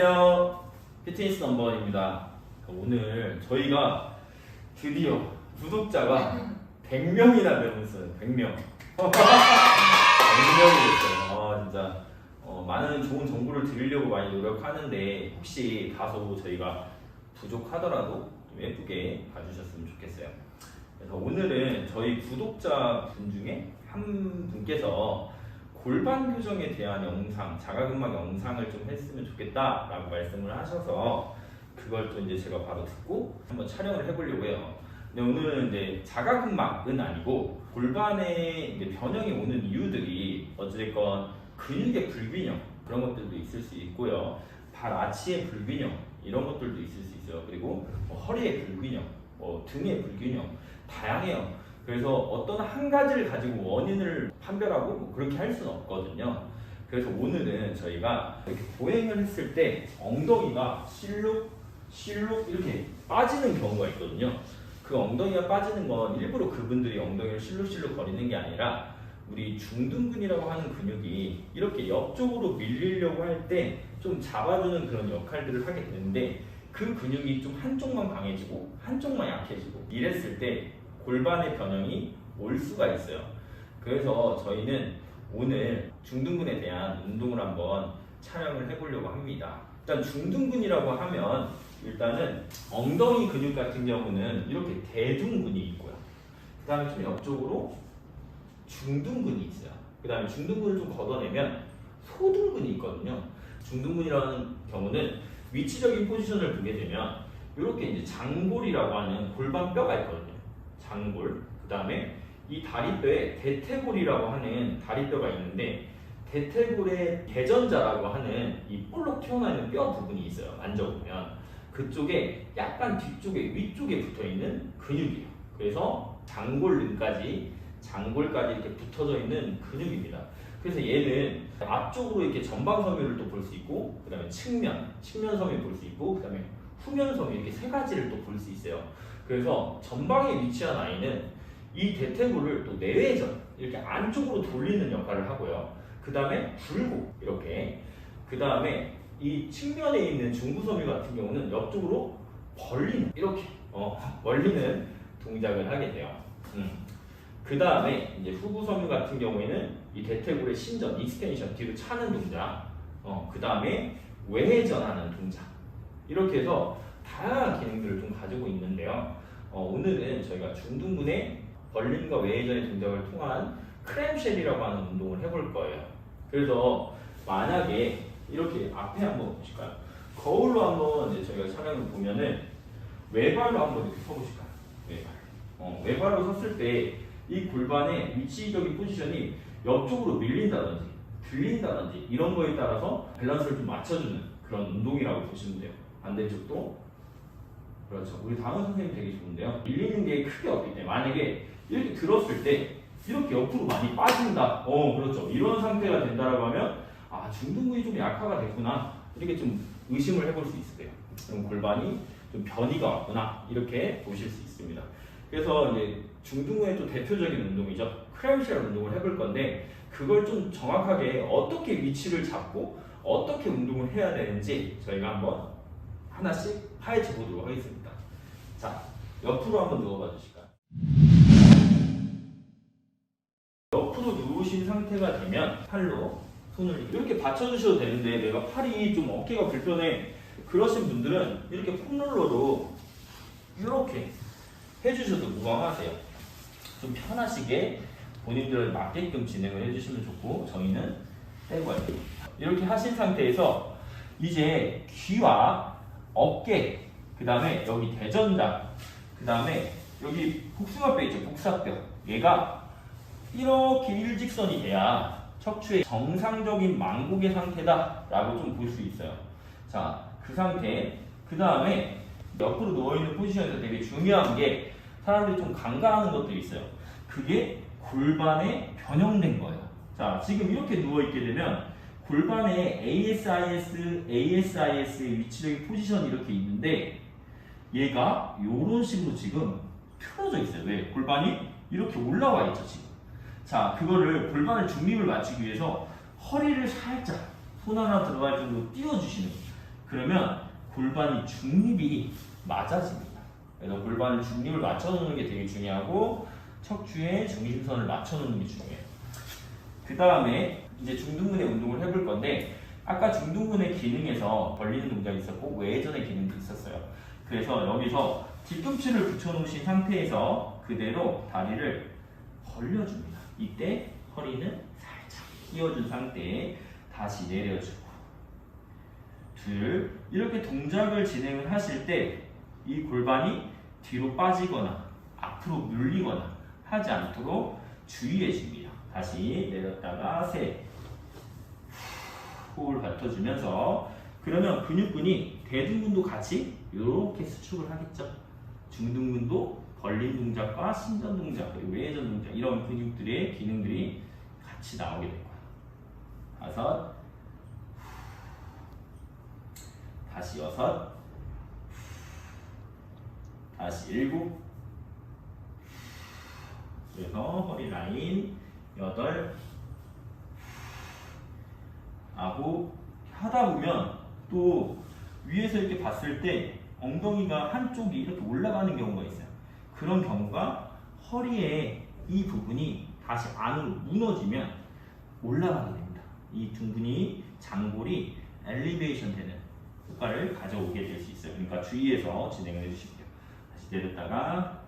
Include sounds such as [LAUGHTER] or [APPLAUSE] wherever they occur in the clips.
안녕하세요. 피트니스 넘버원입니다. 오늘 저희가 드디어 구독자가 100명이나 되었어요. 100명. 100명이 됐어요. 아, 진짜 어, 많은 좋은 정보를 드리려고 많이 노력하는데 혹시 다소 저희가 부족하더라도 좀 예쁘게 봐주셨으면 좋겠어요. 그래서 오늘은 저희 구독자 분 중에 한 분께서 골반 교정에 대한 영상, 자가근막 영상을 좀 했으면 좋겠다라고 말씀을 하셔서 그걸 또 이제 제가 바로 듣고 한번 촬영을 해보려고 해요. 근데 오늘은 이제 자가근막은 아니고 골반에 이제 변형이 오는 이유들이 어찌됐건 근육의 불균형 그런 것들도 있을 수 있고요. 발 아치의 불균형 이런 것들도 있을 수 있어요. 그리고 뭐 허리의 불균형, 뭐 등의 불균형 다양해요. 그래서 어떤 한 가지를 가지고 원인을 판별하고 뭐 그렇게 할 수는 없거든요. 그래서 오늘은 저희가 이렇게 보행을 했을 때 엉덩이가 실룩, 실룩 이렇게 빠지는 경우가 있거든요. 그 엉덩이가 빠지는 건 일부러 그분들이 엉덩이를 실룩실룩 거리는 게 아니라 우리 중둔근이라고 하는 근육이 이렇게 옆쪽으로 밀리려고 할 때 좀 잡아주는 그런 역할들을 하게 되는데 그 근육이 좀 한쪽만 강해지고 한쪽만 약해지고 이랬을 때 골반의 변형이 올 수가 있어요. 그래서 저희는 오늘 중둔근에 대한 운동을 한번 촬영을 해보려고 합니다. 일단 중둔근이라고 하면 일단은 엉덩이 근육 같은 경우는 이렇게 대둔근이 있고요. 그 다음에 좀 옆쪽으로 중둔근이 있어요. 그 다음에 중둔근을 좀 걷어내면 소둔근이 있거든요. 중둔근이라는 경우는 위치적인 포지션을 보게 되면 이렇게 이제 장골이라고 하는 골반뼈가 있거든요. 장골. 그 다음에 이 다리뼈에 대퇴골이라고 하는 다리뼈가 있는데 대퇴골의 대전자라고 하는 이 볼록 튀어나와 있는 뼈 부분이 있어요. 만져보면 그쪽에 약간 뒤쪽에 위쪽에 붙어 있는 근육이에요. 그래서 장골근까지 장골까지 이렇게 붙어져 있는 근육입니다. 그래서 얘는 앞쪽으로 이렇게 전방 섬유를 또 볼 수 있고, 그 다음에 측면, 측면 섬유 볼 수 있고, 그 다음에 후면 섬유 이렇게 세 가지를 또 볼 수 있어요. 그래서 전방에 위치한 아이는 이 대퇴골을 또 내외전 이렇게 안쪽으로 돌리는 역할을 하고요. 그 다음에 불고 이렇게 그 다음에 이 측면에 있는 중부섬유 같은 경우는 옆쪽으로 벌리는 이렇게 어, [LAUGHS] 벌리는 동작을 하게 돼요. 음. 그 다음에 이제 후부섬유 같은 경우에는 이 대퇴골의 신전, 익스텐션 뒤로 차는 동작. 어, 그 다음에 외회전하는 동작. 이렇게 해서 다양한 기능들을 좀 가지고 있는데요. 어, 오늘은 저희가 중둔근의 벌림과 외회전의 동작을 통한 크램쉘이라고 하는 운동을 해볼 거예요. 그래서 만약에 이렇게 앞에 한번 보실까요? 거울로 한번 이제 저희가 촬영을 보면은 외발로 한번 이렇게 서보실까요? 외발. 어, 외발로 섰을 때 이 골반의 위치적인 포지션이 옆쪽으로 밀린다든지 들린다든지 이런 거에 따라서 밸런스를 좀 맞춰주는 그런 운동이라고 보시면 돼요. 반대쪽도 그렇죠. 우리 다음 선생님 되게 좋은데요. 밀리는 게 크게 없기 때문에 만약에 이렇게 들었을 때 이렇게 옆으로 많이 빠진다. 어, 그렇죠. 이런 상태가 된다라고 하면 아 중둔근이 좀 약화가 됐구나. 이렇게 좀 의심을 해볼 수 있어요. 그럼 골반이 좀 변이가 왔구나. 이렇게 보실 수 있습니다. 그래서 이제 중둔근의 또 대표적인 운동이죠. 크램쉘 운동을 해볼 건데 그걸 좀 정확하게 어떻게 위치를 잡고 어떻게 운동을 해야 되는지 저희가 한번 하나씩 파헤쳐 보도록 하겠습니다. 자, 옆으로 한번 누워봐 주실까요? 옆으로 누우신 상태가 되면 팔로 손을 이렇게 받쳐주셔도 되는데 내가 팔이 좀 어깨가 불편해 그러신 분들은 이렇게 폼롤러로 이렇게 해주셔도 무방하세요. 좀 편하시게 본인들 맞게끔 진행을 해주시면 좋고 저희는 떼고 할게요. 이렇게 하신 상태에서 이제 귀와 어깨, 그 다음에 여기 대전자, 그 다음에 여기 복숭아뼈 있죠, 복사뼈. 얘가 이렇게 일직선이 돼야 척추의 정상적인 망곡의 상태다라고 좀 볼 수 있어요. 자, 그 상태. 그 다음에 옆으로 누워있는 포지션에서 되게 중요한 게 사람들이 좀 간과하는 것들이 있어요. 그게 골반에 변형된 거예요. 자, 지금 이렇게 누워있게 되면 골반에 ASIS, ASIS의 위치적인 포지션이 이렇게 있는데 얘가 이런 식으로 지금 틀어져 있어요. 왜? 골반이 이렇게 올라와 있죠, 지금. 자, 그거를 골반의 중립을 맞추기 위해서 허리를 살짝 손 하나 들어갈 정도로 띄워주시는 거예요. 그러면 골반이 중립이 맞아집니다. 그래서 골반 중립을 맞춰놓는 게 되게 중요하고 척추에 중심선을 맞춰놓는 게 중요해요. 그 다음에 이제 중둔근의 운동을 해볼 건데 아까 중둔근의 기능에서 벌리는 동작이 있었고 외전의 기능도 있었어요. 그래서 여기서 뒤꿈치를 붙여놓으신 상태에서 그대로 다리를 벌려줍니다. 이때 허리는 살짝 끼워준 상태에 다시 내려주고 둘 이렇게 동작을 진행을 하실 때 이 골반이 뒤로 빠지거나 앞으로 물리거나 하지 않도록 주의해 줍니다. 다시 내렸다가 셋 호흡을 뱉어주면서 그러면 근육근이 대둔근도 같이 이렇게 수축을 하겠죠. 중둔근도 벌린 동작과 신전 동작 그리고 외전 동작 이런 근육들의 기능들이 같이 나오게 될 거예요. 다섯 다시 여섯 다시 일곱 그래서 허리 라인 여덟 아홉 하다 보면 또 위에서 이렇게 봤을 때 엉덩이가 한쪽이 이렇게 올라가는 경우가 있어요. 그런 경우가 허리에 이 부분이 다시 안으로 무너지면 올라가게 됩니다. 이 둥근이 장골이 엘리베이션 되는 효과를 가져오게 될 수 있어요. 그러니까 주의해서 진행을 해주시고요. 다시 내렸다가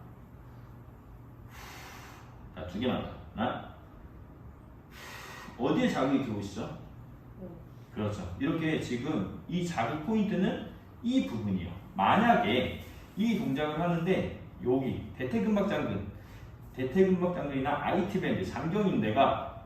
자, 두 개만 더. 하나 어디에 자극이 들어오시죠? 그렇죠. 이렇게 지금 이 자극 포인트는 이 부분이요. 만약에 이 동작을 하는데 여기 대퇴근막 장근, 대퇴근막 장근이나 IT 밴드, 장경인 데가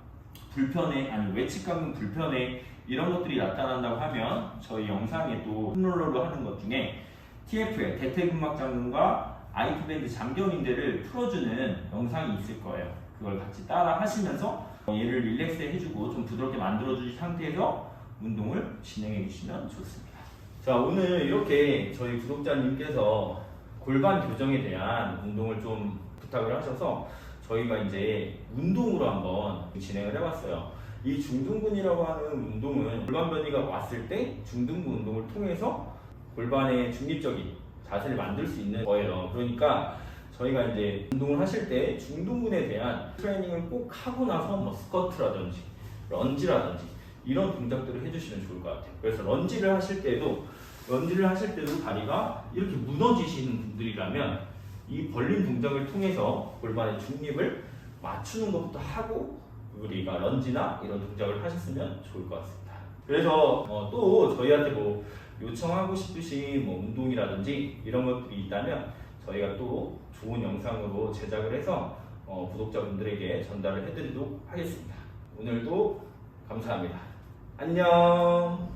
불편해, 아니 외측 감근 불편해 이런 것들이 나타난다고 하면 저희 영상에 또 홈롤러로 하는 것 중에 TFL 대퇴근막 장근과 IT 밴드 장경인대를 풀어주는 영상이 있을 거예요. 그걸 같이 따라 하시면서 얘를 릴렉스 해주고 좀 부드럽게 만들어주신 상태에서 운동을 진행해 주시면 좋습니다. 자, 오늘 이렇게 저희 구독자님께서 골반 교정에 대한 운동을 좀 부탁을 하셔서 저희가 이제 운동으로 한번 진행을 해봤어요. 이 중둔근이라고 하는 운동은 골반 변이가 왔을 때 중둔근 운동을 통해서 골반의 중립적인 자세를 만들 수 있는 거예요. 그러니까 저희가 이제 운동을 하실 때 중둔근에 대한 트레이닝을 꼭 하고 나서 뭐 스쿼트라든지 런지라든지 이런 동작들을 해주시면 좋을 것 같아요. 그래서 런지를 하실 때도 런지를 하실 때도 다리가 이렇게 무너지시는 분들이라면 이 벌린 동작을 통해서 골반의 중립을 맞추는 것부터 하고 우리가 런지나 이런 동작을 하셨으면 좋을 것 같습니다. 그래서 어, 또 저희한테 뭐 요청하고 싶으신 뭐 운동이라든지 이런 것들이 있다면 저희가 또 좋은 영상으로 제작을 해서 어, 구독자분들에게 전달을 해드리도록 하겠습니다. 오늘도 감사합니다. 안녕.